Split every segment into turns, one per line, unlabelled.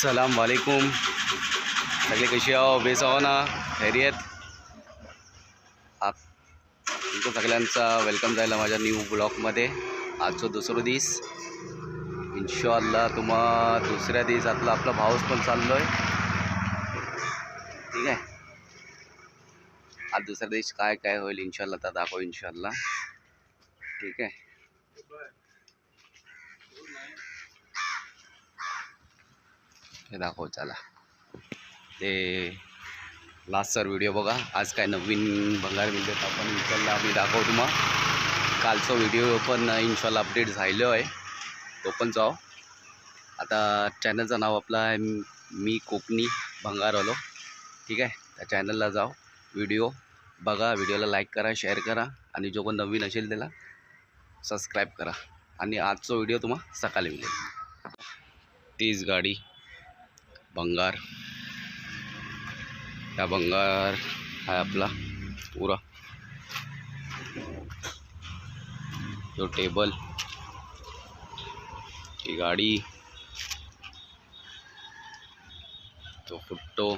अस्सलाम वालेकुम सगळे कशी आहो? बेस आहो ना? खैरियत? आप तुमचं सगळ्यांचा वेलकम जायला माझ्या न्यू ब्लॉकमध्ये आजचो दुसरो दिस. इन्शॉल्ला तुम्हा दुसऱ्या दिवसातला आपला भाऊस पण चाललो आहे ठीक आहे? आज दुसऱ्या दिवस काय काय होईल? इन्शॉल्ला तर दाखव इन्शॉल्ला ठीक आहे? हे दाखव चला. ते लास्ट सर व्हिडिओ बघा. आज काय नवीन भंगार मिळतात आपण. इन्शॉल्ला आम्ही दाखवू तुम्हा कालचा व्हिडिओ पण इन्शॉल्ला अपडेट झालेलो आहे. तो पण जाऊ. आता चॅनलचं नाव आपलं आहे मी कोकणी भंगारवालो ठीक आहे? त्या चॅनलला जाओ व्हिडिओ बघा. व्हिडिओला लाईक करा शेअर करा. आणि जो कोण नवीन असेल त्याला सबस्क्राईब करा. आणि आजचा व्हिडिओ तुम्हाला सकाळी मिळेल. तीच गाडी. भंगार हा भंगार आहे आपला पुरा. तो टेबल ही गाडी तो फुट्टो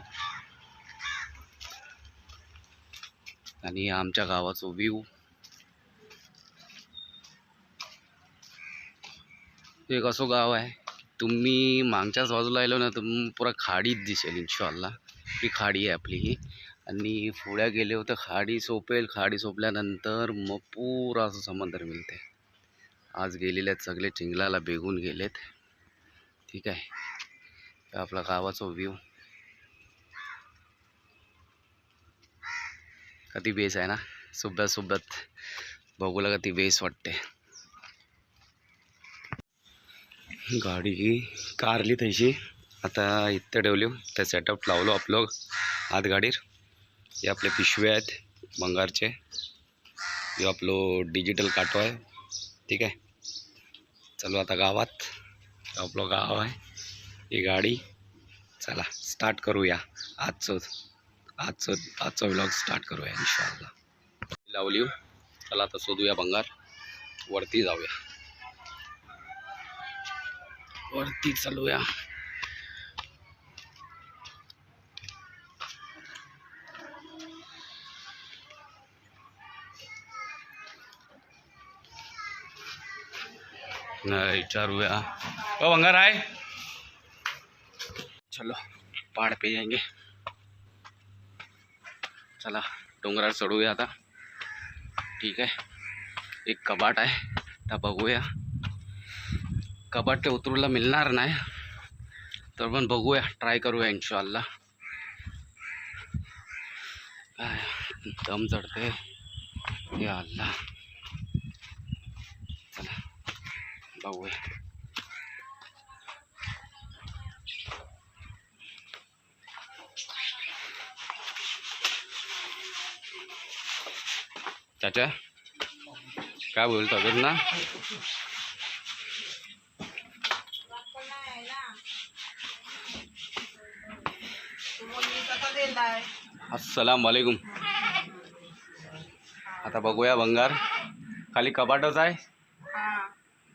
आणि आमच्या गावाचा व्ह्यू. एक असं गाव आहे? तुम्ही मागच्याच बाजूला आलो ना तर पुरा खाडीच दिसेल इन्शॉल्ला ही खाडी आहे आपली ही. आणि फुड्या गेले होतं खाडी सोपेल खाडी सोपल्यानंतर मग पुरा असं समंदर मिळते आज गेलेले आहेत सगळे चिंगलाला बेगून गेलेत. ठीक आहे. आपला गावाचा व्ह्यू कधी बेस आहे ना? सुब्यात सोबत बघूला कधी बेस वाटते गाडी कारली तशी आता इथं ठेवली. त्या सेटअप लावलो आपलं. आत गाडीर हे आपले पिशवे आहेत बंगारचे हे आपलं डिजिटल काटो आहे. ठीक आहे. चलो आता गावात. आपलं गाव आहे. ही गाडी. चला स्टार्ट करूया. आजचं आजचं आजचा व्लॉग स्टार्ट करूया इन्शाला लावली. चला आता शोधूया बंगार वरती जाऊया. वरती चालूया. नाही विचारूया. ओ भंगार आहे. चलो पहाड़ पे जाएंगे चला डोंगरावर चढूया आता. ठीक आहे. एक कबाट आहे. आता बघूया. कबाट उतरूला मिळणार नाही. तर पण बघूया ट्राय करूया इन्शॉल्ला काय दम चढते या अल्ला चला बघूया. चाचा काय बोलतो अगर ना? अस्सलाम वालेकुम आता बघूया भंगार. खाली कपाटच आहे?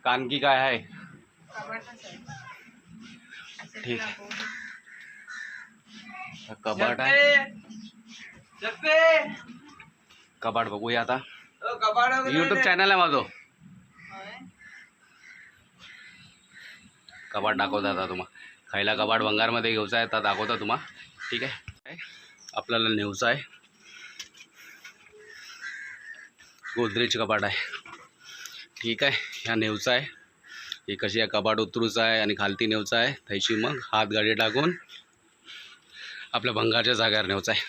कानकी काय आहे? ठीक. आहे कबाट आहे. कपाट बघूया आता. यूट्यूब चॅनल आहे माझं. कपाट दाखवता आता तुम्हा. खायला कबाट भंगारमध्ये घेऊचा आहे तर दाखवता तुम्हा. ठीक आहे? आपल्याला नेऊचा आहे. गोदरेज कपाट आहे. ठीक आहे ह्या नेवचा आहे. ही कशी या कपाट उतरूचा आहे आणि खालती नेवचा आहे. त्याची मग हात गाडी टाकून आपल्या भंगारच्या जागेवर नेवचा आहे.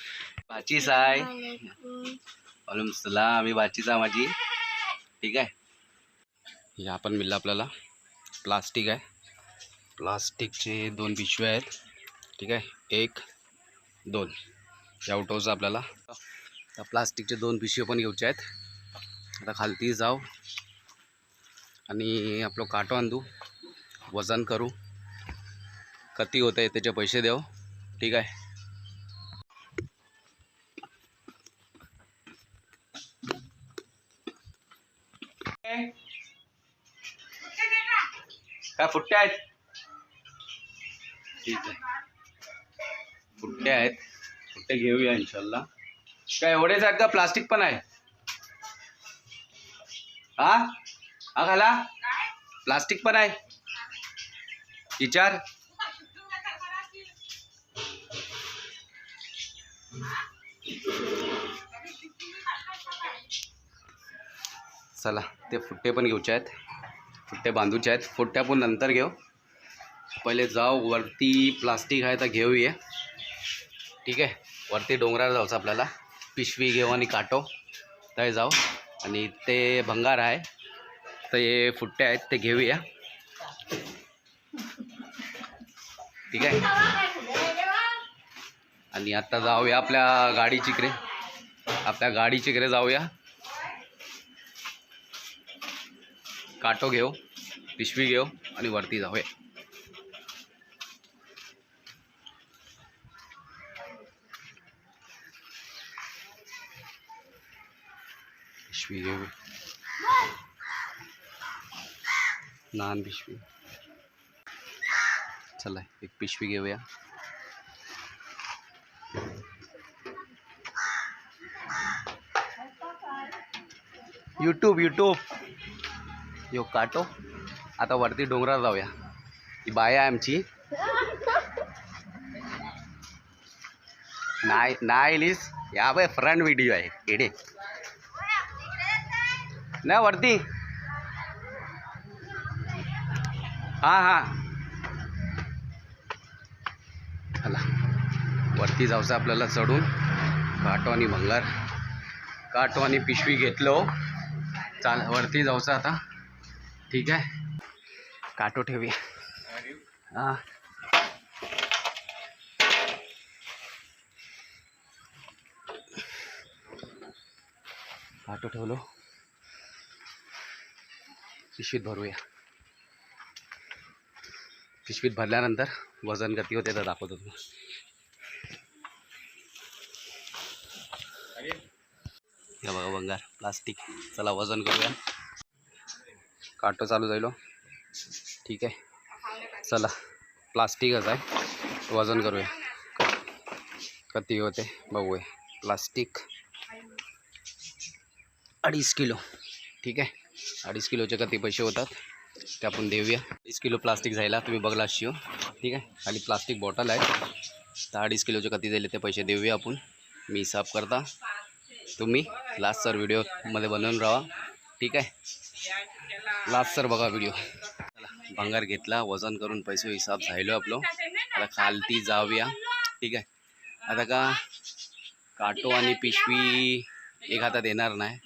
बाचीच आहे. वालेकुम सलाम. मी बाचीच आहे माझी. ठीक आहे. ह्या पण मिळलं आपल्याला. प्लास्टिक आहे. प्लास्टिकचे दोन पिशव्या आहेत. ठीक आहे. एक दोन. या उठवचं आपल्याला. प्लास्टिकचे दोन पिशव्या पण घ्यायचे आहेत. आता खालती जाऊ. आणि आपलं काटो आणू. वजन करू. कती होत आहे त्याचे पैसे देऊ. ठीक आहे. काय फुट्टे आहेत? ठीक आहे. फुट्टे आहेत. फुट्टे घेऊया इन्शाल्ला काय एवढेच आहेत का? प्लास्टिक पण आहे. हा? हा घाला प्लास्टिक पण आहे. विचार. चला ते फुट्टे पण घेऊचे आहेत. फुट्टे बांधूचे आहेत. फुट्ट्या पण नंतर घेऊ. पहिले जाऊ वरती प्लास्टिक आहे तर घेऊया. ठीक आहे. वरती डोंगरावर जाऊचं आपल्याला. पिशवी घेऊ आणि काटो. तर जाऊ. आणि ते भंगार आहे. तर हे फुट्टे आहेत ते घेऊया. ठीक आहे. आणि आता जाऊया आपल्या गाडीचिकडे आपल्या गाडीचिकडे जाऊया. काटो घेऊ. पिशवी घेऊ. आणि वरती जाऊया. पिशवी घेऊ लहान पिशवी चला एक पिशवी घेऊया. यूट्यूब यूट्यूब यो काटो. आता वरती डोंगरावर जाऊया. ही बाया आमची. नाही नाही लिस या बाय फ्रंट व्हिडिओ आहे. एडे नाही वरती. हां हां. चला. वरती जाऊचं आपल्याला चढून. काटो आणि भंगार. काटो आणि पिशवी घेतलो. चाल वरती जाऊचं आता. ठीक आहे. काटो ठेवी. हां. काटो ठेवलो. पिशवीत भरूया. पिशवीत भरल्यानंतर वजन किती होते तर दाखवतो तुम्हाला. हे बघा बंगार प्लास्टिक. चला वजन करूया. काटो चालू जाईल हो. ठीक आहे. चला प्लास्टिकच आहे. वजन करूया. कती होते बघूया. प्लास्टिक. अडीच किलो. ठीक आहे. अडीच किलोचे किती पैसे होतात ते आपण देऊया. अडीच किलो प्लास्टिक जायला तुम्ही बघला शिव. ठीक आहे? खाली प्लास्टिक बॉटल आहे. तर अडीच किलोचे कधी दिले ते पैसे देऊया आपण. मी हिसाब करता. तुम्ही लास्ट सर व्हिडिओमध्ये बनवून राहा. ठीक आहे? लास्ट सर बघा व्हिडिओ भंगार घेतला वजन करून पैसे हिसाब झालो आपलं. आता खालती जाऊया. ठीक आहे? आता का काटो आणि पिशवी एक हातात येणार नाही.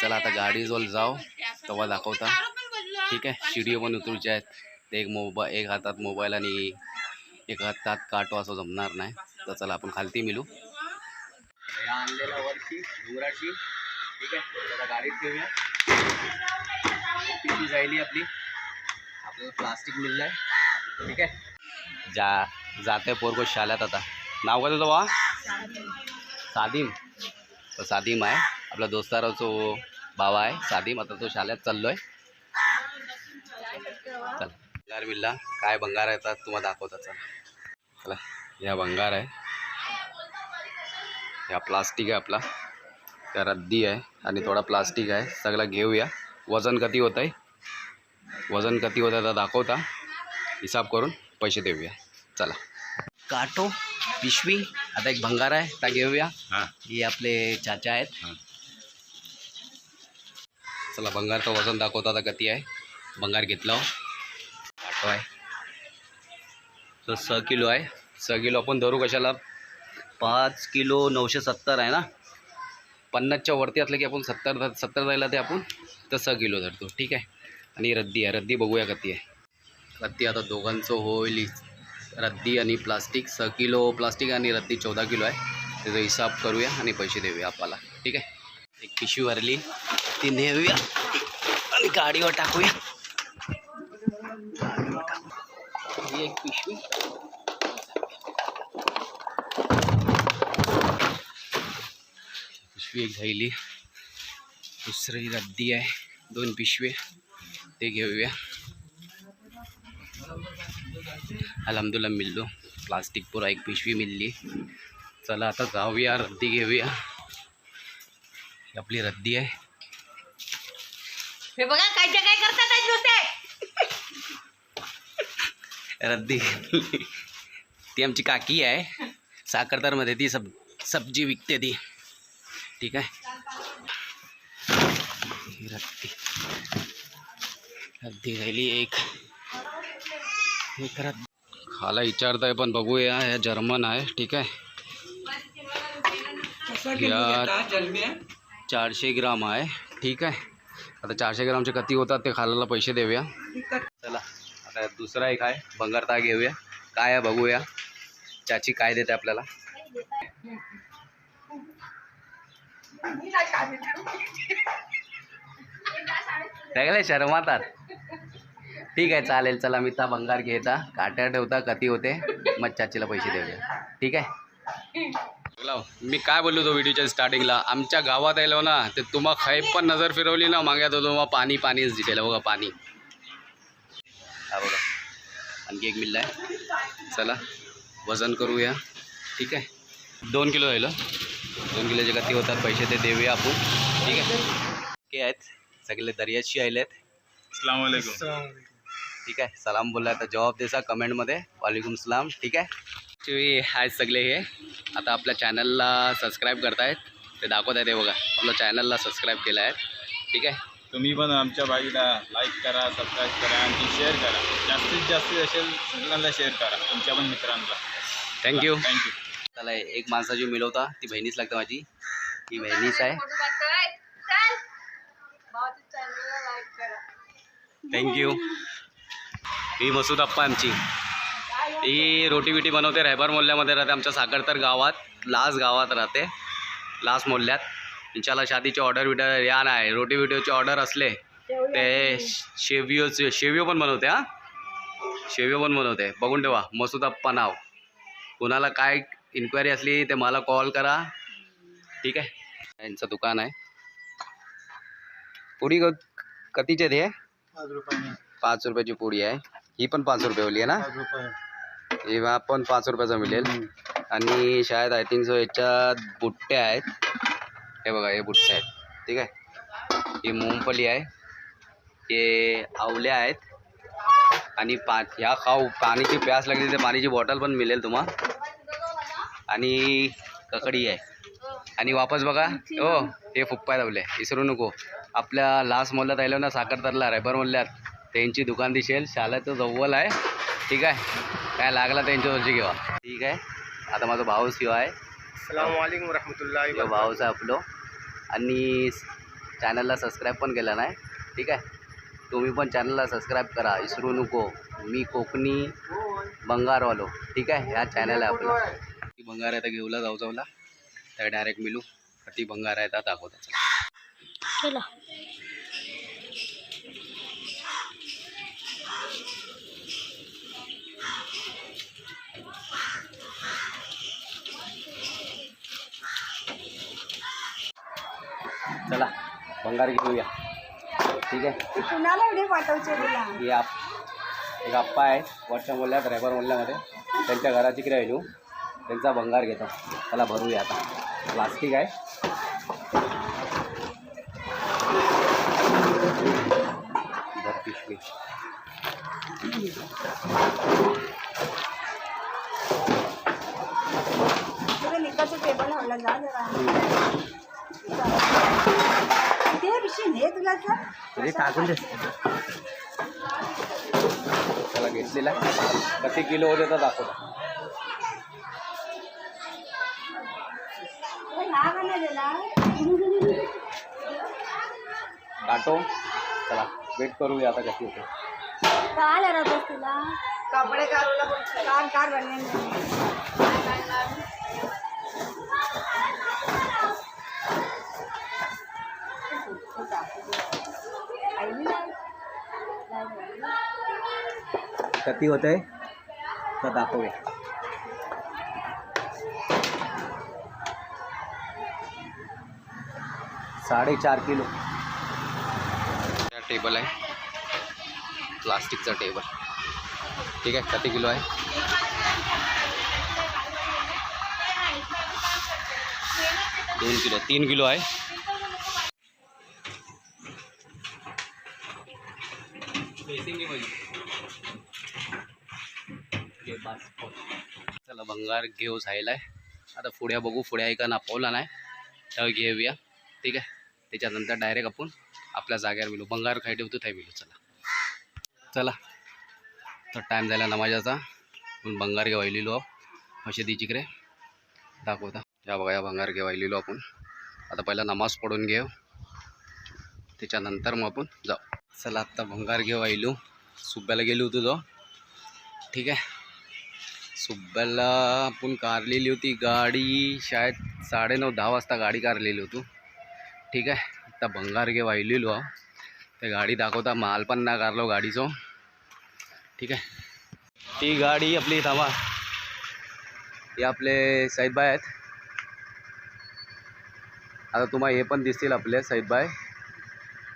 चला आता गाडीजवळ जाऊ तेव्हा दाखवता. ठीक आहे शिडिओ पण उतरूचे आहेत. ते एक मोबा एक हातात मोबाईल आणि एक हातात काटो असं जमणार नाही. तर चला आपण खालती मिळू आणलेला वरची डोंगराची. ठीक आहे आता गाडीत ठेवूया पिशवी जायली आपली. आपल्याला प्लास्टिक मिळलं आहे ठीक आहे. जा जाते पोरगो शाळेत आता. नाव का तुझं वा सादिम. सादिम आहे. आपला दोस्ताराचो भावा आहे सादिम आता तो शाळेत चाललो आहे चला मिळला काय भंगार येतात तुम्हाला दाखवतात चला चला ह्या भंगार आहे. ह्या प्लास्टिक आहे आपला. त्या रद्दी आहे आणि थोडा प्लास्टिक आहे. सगळं घेऊया. वजन किती होत आहे? वजन किती होत आहे तर दाखवता. हिसाब करून पैसे देऊया. चला. काटो पिशवी आता एक भंगार आहे त्या घेऊया.
हां.
हे आपले चाचा आहेत. चला भंगारचं वजन दाखवता आता किती आहे. भंगार घेतला हो. आहे तर सहा किलो आहे. सहा किलो आपण धरू कशाला? पाच किलो नऊशे सत्तर आहे ना? पन्नासच्या वरती असलं की आपण सत्तर सत्तर जायला ते आपण तर सहा किलो धरतो. ठीक आहे? आणि रद्दी आहे. रद्दी बघूया कती आहे. रद्दी आता दोघांचं होईल. रद्दी आणि प्लास्टिक. सहा किलो प्लास्टिक आणि रद्दी चौदा किलो आहे. त्याचा हिसाब करूया आणि पैसे देऊया आपल्याला. ठीक आहे? एक पिशवी भरली. ती नेऊया आणि गाडीवर टाकूया. गाडीवर टाकू. ही एक पिशवी. पिशवी एक झाली दुसरी रद्दी आहे. दोन पिशवे. ते घेऊया. अलहमदुल्ला मिळलो प्लास्टिक पुरा एक पिशवी मिळली चला आता जाऊया. रद्दी घेऊया. आपली रद्दी आहे
हे बघा कायच्या काय करतात आज नुसते
रद्दी ती आमची काकी आहे. साखरदारमध्ये ती सब सब्जी विकते ती. ठीक आहे? ही रद्दी. रद्दी राहिली एक. एक रद्दी. खाला विचारताय पण बघूया ह्या जर्मन आहे. ठीक आहे? या चारशे ग्राम आहे. ठीक आहे? आता चारशे ग्रामचे किती होतात ते खालाला पैसे देऊया. आता दुसरा एक आहे. बंगारता घेऊया. काय आहे बघूया. चाची काय देते आपल्याला? सगळे शर्मातात. ठीक आहे चालेल. चला मी ता भंगार घेता काट्या ठेवता कधी होते? मग चाचीला पैसे देऊया. ठीक आहे? मी काय बोललो तो व्हिडिओच्या स्टार्टिंगला? आमच्या गावात आलो ना ते तुम्हा खाईप पण नजर फिरवली ना मागे तो तुम्हाला पाणी पाणीच दिसेल बघा पाणी. हा बघा. आणखी एक मिळला आहे. चला वजन करूया. ठीक आहे? दोन किलो राहिलं. दोन किलोचे किती होतात पैसे ते देऊया आपण. ठीक आहे? ओके आहेत. सगळे दर्याशी आले आहेत. ठीक आहे? सलाम बोलला तर जवाब देसा कमेंटमध्ये. वालेकुम सलाम. ठीक आहे? ॲक्च्युली आहेत सगळे हे. आता आपल्या चॅनलला सबस्क्राईब करतायत. ते दाखवत आहेत हे बघा. आपल्या चॅनलला सबस्क्राईब केलं आहे ठीक आहे?
तुम्ही पण आमच्या बाईला लाईक करा सबस्क्राईब करा आणि शेअर करा. जास्तीत जास्त असेल सगळ्यांना शेअर करा तुमच्या पण मित्रांना.
थँक्यू
थँक्यू
त्याला एक माणसाची मिळवता. ती बहिणीच लागते माझी. ती बहिणीच आहे.
चल भावाच्या चॅनलला लाईक करा
थँक्यू ही मसूद अप्पा आमची. ही रोटी बिटी बनवते रायबार मोहल्ल्यामध्ये राहते. आमच्या साखरतर गावात लास्ट गावात राहते. लास्ट मोहल्ल्यात. इंशाल्लाह शादीची ऑर्डर बिर्डर या नाही रोटी बिटीची ऑर्डर असले ते शेवियो शेवियो पण बनवते हा? शेवियो पण बनवते. बघून ठेवा. मसूद अप्पा नाव कोणाला काय इन्क्वायरी असली ते मला कॉल करा. ठीक आहे? यांचं दुकान आहे. पुडी क- कतीचे ते?
पाच रुपये
रुपयाची पोळी आहे. ही पण पाच रुपयेवाली आहे ना?
पाच रुपये.
ही वा- पण पाच रुपयाचा मिळेल. आणि शायद आय थिंक सो याच्यात बुट्ट्या आहेत. हे बघा हे बुट्टे आहेत. ठीक आहे? ही मुंगफली आहे. हे आवल्या आहेत. आणि पा ह्या खाऊ पाणीची प्यास लागली तर पाणीची बॉटल पण मिळेल तुम्हाला आणि ककडी आहे. आणि वापस बघा हो हे फुप्पाय लावले. विसरू नको. आपल्या लास्ट मोहल्ल्यात आलो ना साखरतरला रायबर मोहल्ल्यात. त्यांची दुकान दिसेल. शाळेचं जवळ आहे. ठीक आहे? काय लागला त्यांच्यावरची घेवा. ठीक आहे? आता माझा भाऊ शिव आहे
सलामवालेकुम रहमतुल्लाहि
यो भाऊच आपलं. आणि चॅनलला सबस्क्राईब पण केलं नाही ठीक आहे? तुम्ही पण चॅनलला सबस्क्राईब करा विसरू नको मी कोकणी बंगारवालो ठीक आहे? ह्या चॅनल आहे आपलं. ती बंगार आहे तर घेऊला जाऊ जाऊला. तर डायरेक्ट मिळू ती बंगार आहे तर दाखवता.
चला
बंगार घेऊया. ठीक आहे?
कुणाला व्हिडिओ पाठवचे तुला
ही आप एक आप्पा आहे वरच्या मोहल्ल्यात रायबर मोहल्ल्यामध्ये त्यांच्या घराची राहिलो त्यांचा भंगार घेतो. त्याला भरूया आता. प्लास्टिक आहे. भर पिशवी
तुला निकाचं टेबल हवला जा जरा. ते विषय हे तुला तर.
टाकून दे. त्याला घेतलेला. किती किलो होते तर दाखवतो
हा का नाही दिला
काटो चला वेट करूया आता कशी होते.
काय राहतोस तुला? कपडे काढूला कार कार
किती होते तर दाखवूया साडेचार किलो. टेबल आहे. प्लास्टिकचा टेबल. ठीक आहे किती किलो आहे? दोन किलो तीन किलो आहे. चला भंगार घेऊ जायला आता फुड्या बघू फुड्या एका नापवला नाही. तर घेऊया. ठीक आहे? त्याच्यानंतर डायरेक्ट आपण आपल्या जागेवर मिळू. भंगार खाय ठेवतो थाय मिळू. चला. चला. तर टाईम झाला नमाजाचा. आपण भंगार घेवायलेलो आहो मशेदी जिकडे. दाखवता. या बघा या भंगार घेवायलेलो आपण. आता पहिला नमाज पडून घेऊ. त्याच्यानंतर मग आपण जाऊ. चला आत्ता भंगार घेऊ आयलो सुब्याला गेलो होतो जाऊ ठीक आहे? सुब्याला आपण कारलेली होती गाडी शायद साडेनऊ दहा वाजता गाडी कारलेली होतो. ठीक आहे आता भंगार घे वाहिलेलो आहो. ते गाडी दाखवता माल पण ना कारलो गाडीचो. ठीक आहे. ती गाडी आपली थांबा. हे आपले साईदबाई आहेत. आता तुम्हाला हे पण दिसतील आपले साईदबाई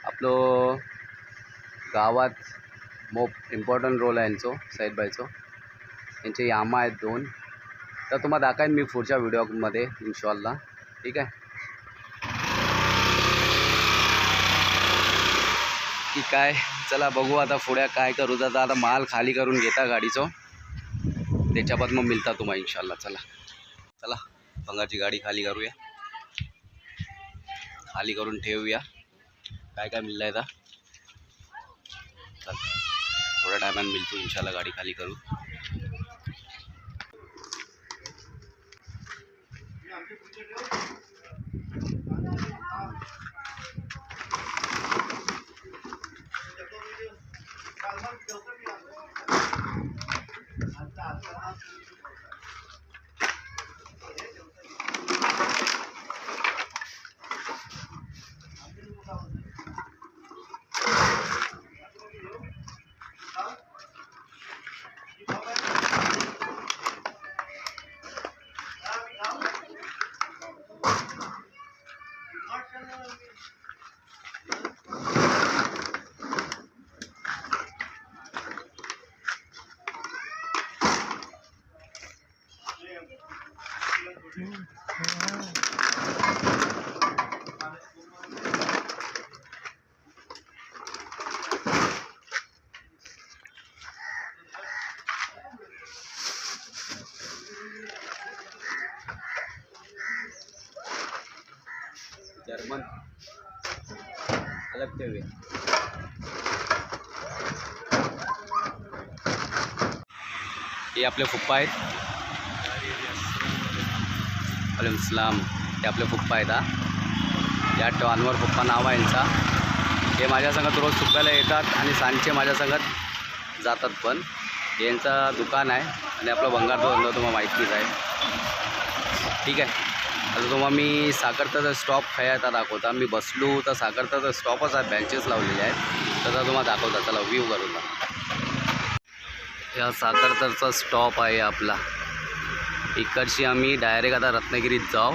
आपलं गावात मोप इम्पॉर्टंट रोल आहे यांचो साईदबाईचो यांचे यामा आहेत दोन. तर तुम्हाला दाखवेन मी पुढच्या व्हिडिओमध्ये इन्शॉल्ला. ठीक आहे? की काय? चला बघू आता पुढ्या काय करू. जाता आता माल खाली करून घेता गाडीचो. त्याच्याबाद मग मिळता तुम्हाला इन्शाल्ला. चला. चला बंगाची गाडी खाली करूया. खाली करून ठेवूया. काय काय मिळलं आहे आता? चल. थोड्या टायमाने मिळतो इन्शाल्ला गाडी खाली करू जर्मन अलग हुए। हे आपले फुप्पा आहेत. वालेकुम इस्लाम हे आपले फुप्पा आहेत हा. या टॉनवर फुप्पा नाव आहे यांचा. हे माझ्या संगत रोज सुप्प्याला येतात आणि सांजचे माझ्या संगत जातात पण. यांचं दुकान आहे आणि आपलं भंगार धंदा तुम्हाला माहितीच आहे. ठीक आहे. आता तुम्हाला मी साखरताचा स्टॉप खायचा दाखवता. मी बसलो तर साखरताचा स्टॉपच आहे बेंचेस लावलेले आहेत. तर तुम्हाला दाखवता चला व्ह्यू करूया या साखरतरचा स्टॉप आहे आपला. इकडची आम्ही डायरेक्ट आता रत्नागिरीत जाऊ.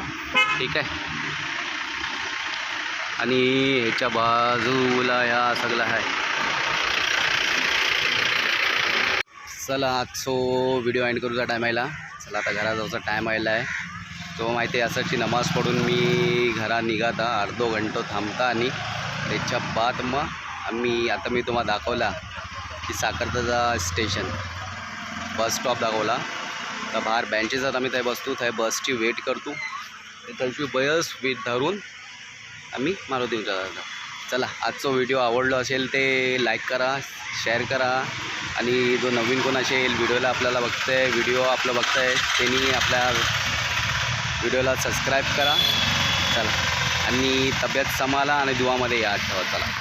ठीक आहे? आणि ह्याच्या बाजूला या सगळं आहे. चला आजचो व्हिडिओ एंड करूचा टायमायला चला आता घरा जाऊचा टाईम आयला आहे तो माहिती आहे असाची नमाज पडून मी घरा निघाता अर्धो घंटो थांबता आणि त्याच्या बाद मग आम्ही आता मी तुम्हाला दाखवला की साखरताचा स्टेशन बस स्टॉप दाखवला. तर बाहेर बँचेस आता आम्ही थंय बसतो थंय बसची वेट करतो. त्यांची बस वेट धरून आम्ही मारुती जातो. चला आजचा व्हिडिओ आवडलो असेल ते लाईक करा शेअर करा. आणि जो नवीन कोण असेल व्हिडिओला आपल्याला बघताय व्हिडिओ आपलं बघताय त्यांनी आपल्या व्हिडिओला सबस्क्राईब करा. चला. आणि तब्येत सांभाळा आणि दुवामध्ये या ठेवा. चला.